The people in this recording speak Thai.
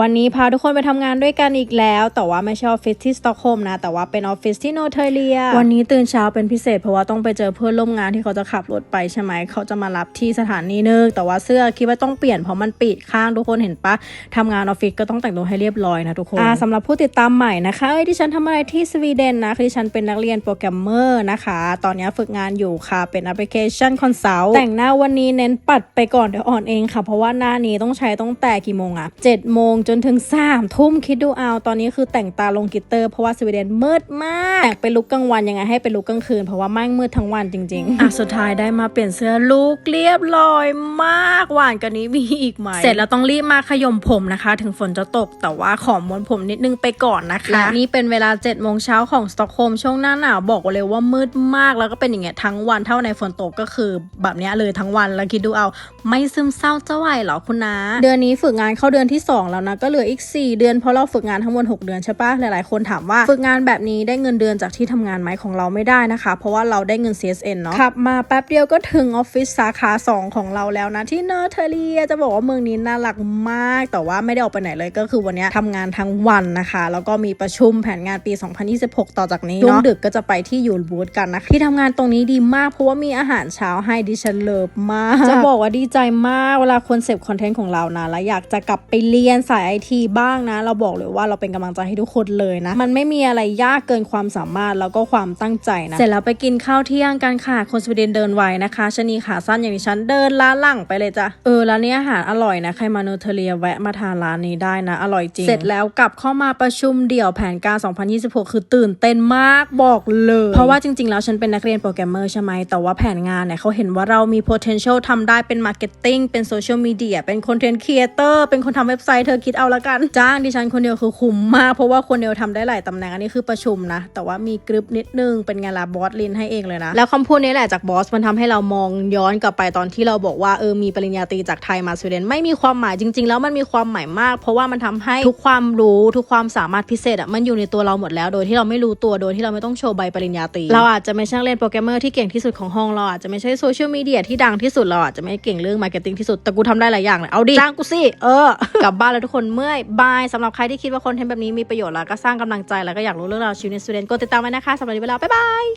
วันนี้พาทุกคนไปทำงานด้วยกันอีกแล้ว แต่ว่าไม่ใช่ออฟฟิศที่สต็อกโฮล์มนะ แต่ว่าเป็นออฟฟิศที่โนเทเลีย วันนี้ตื่นเช้าเป็นพิเศษเพราะว่าต้องไปเจอเพื่อนร่วมงานที่เขาจะขับรถไปใช่ไหม เขาจะมารับที่สถานีนึงแต่ว่าเสื้อคิดว่าต้องเปลี่ยนเพราะมันปิดข้างทุกคนเห็นปะทำงานออฟฟิศก็ต้องแต่งตัวให้เรียบร้อยนะทุกคนอ่าสำหรับผู้ติดตามใหม่นะคะเอ้ยที่ฉันทำอะไรที่สวีเดนนะคือที่ฉันเป็นนักเรียนโปรแกรมเมอร์นะคะ ตอนนี้ฝึกงานอยู่ค่ะเป็นแอปพลิเคชันคอนซัลท์แต่งหน้าวันนี้เน้นปัดไปก่อนเดี๋ยวอ่อนเองค่ะ เพราะว่าหน้านี้ต้องใช้ต้องแต่กี่โมงอะเจ็ดโมงจนถึงสามทุ่มคิดดูเอาตอนนี้คือแต่งตาลงกลิตเตอร์เพราะว่าสวีเดนมืดมากแต่งเป็นลุกกลางวันยังไงให้เป็นลุกกลางคืนเพราะว่าแม่งมืดทั้งวันจริงๆอะสุดท้ายได้มาเปลี่ยนเสื้อลุกเรียบร้อยมากหวานกว่านี้มีอีกไหมเสร็จแล้วต้องรีบมาขยมผมนะคะ ถึงฝนจะตกแต่ว่าขอม้วนผมนิดนึงไปก่อนนะคะและนี่เป็นเวลา7จ็ดโมงเช้าของสต็อกโฮล์มช่วงหน้าหนาวบอกเลยว่ามืดมากแล้วก็เป็นอย่างเงี้ยทั้งวันเท่าในฝนตกก็คือแบบเนี้ยเลยทั้งวันแล้วคิดดูเอา ไม่ซึมเศร้าจะไหวเหรอคุณนะ เดือนนี้ฝึกงานเข้าเดือนที่ 2 แล้วนะก็เหลืออีก 4 เดือนเพราะเราฝึกงานทั้งหมด6เดือนใช่ปะหลายๆ คนถามว่าฝึกงานแบบนี้ได้เงินเดือนจากที่ทำงานไหมของเราไม่ได้นะคะ เพราะว่าเราได้เงิน CSN เนาะขับมาแป๊บเดียวก็ถึงออฟฟิศสาขา 2 ของเราแล้วนะที่เนอร์เทเลียจะบอกว่าเมืองนี้น่ารักมาก แต่ว่าไม่ได้ออกไปไหนเลยก็คือวันเนี้ยทำงานทั้งวันนะคะ แล้วก็มีประชุมแผนงานปี 2026 ต่อจากนี้เนาะดึกก็จะไปที่ยูนบูธกันนะคะที่ทำงานตรงนี้ดีมากเพราะว่ามีอาหารเช้าให้ดิฉันเลิฟมาก จะบอกว่าดีใจมากเวลาคนเสพคอนเทนต์ของเรานะแล้วอยากจะกลับไปเรียนสายไอทีบ้างนะ เราบอกเลยว่าเราเป็นกำลังใจให้ทุกคนเลยนะ มันไม่มีอะไรยากเกินความสามารถแล้วก็ความตั้งใจนะ เสร็จแล้วไปกินข้าวเที่ยงกันค่ะ คนสวีเดนเดินไวนะคะชะนีขาสั้นอย่างดิฉันเดินล้าหลังไปเลยจ้ะ เออร้านนี้อาหารอร่อยนะ ใครมาโนเทเลียแวะมาทานร้านนี้ได้นะ อร่อยจริง เสร็จแล้วกลับเข้ามาประชุมเดี่ยวแผนการ 2026 คือตื่นเต้นมากบอกเลย เพราะว่าจริง ๆ แล้วฉันเป็นนักเรียนโปรแกรมเมอร์ใช่ไหมแต่ว่าแผนงานเนี่ยเขาเห็นว่าเรามี potential ทำได้เป็น marketing เป็น social media เป็น content creator เป็นคนทำเว็บไซต์เธอคิดเอาละกัน จ้างดิฉันคนเดียวคือคุ้มมาก เพราะว่าคนเดียวทำได้หลายตำแหน่งอันนี้คือประชุมนะ แต่ว่ามีกริปนิดนึงเป็นไงล่ะบอสลินให้เองเลยนะ แล้วคำพูดนี้แหละจากบอสมันทำให้เรามองย้อนกลับไปตอนที่เราบอกว่าเออมีปริญญาตรีจากไทยมาสวีเดนไม่มีความหมายจริง ๆ แล้วมันมีความหมายมาก เพราะว่ามันทำให้ทุกความรู้ทุกความสามารถพิเศษอะมันอยู่ในตัวเราหมดแล้ว โดยที่เราไม่รู้ตัวโดยที่เราไม่ต้องโชว์ใบปริญญาตรีเราอาจจะไม่ใช่เรียนโปรแกรมเมอร์ที่เก่งที่สุดของห้องเราอาจจะไม่ใช่โซเชียลมีเดียที่ดังที่สุดเราอาจจะไม่เก่งเรื่องมาร์เก็ตติ้งที่สุดแต่กูทำได้หลายอย่างเลยเอาดิจ้างกูสิเออกลับบ้านแล้วทุกคนเมื่อยบายสำหรับใครที่คิดว่าคอนเทนต์แบบนี้มีประโยชน์แล้วก็สร้างกำลังใจแล้วก็อยากรู้เรื่องราวชีวิตในสวีเดนกดติดตามไว้นะคะสำหรับวันนี้ไปแล้วบ๊ายบาย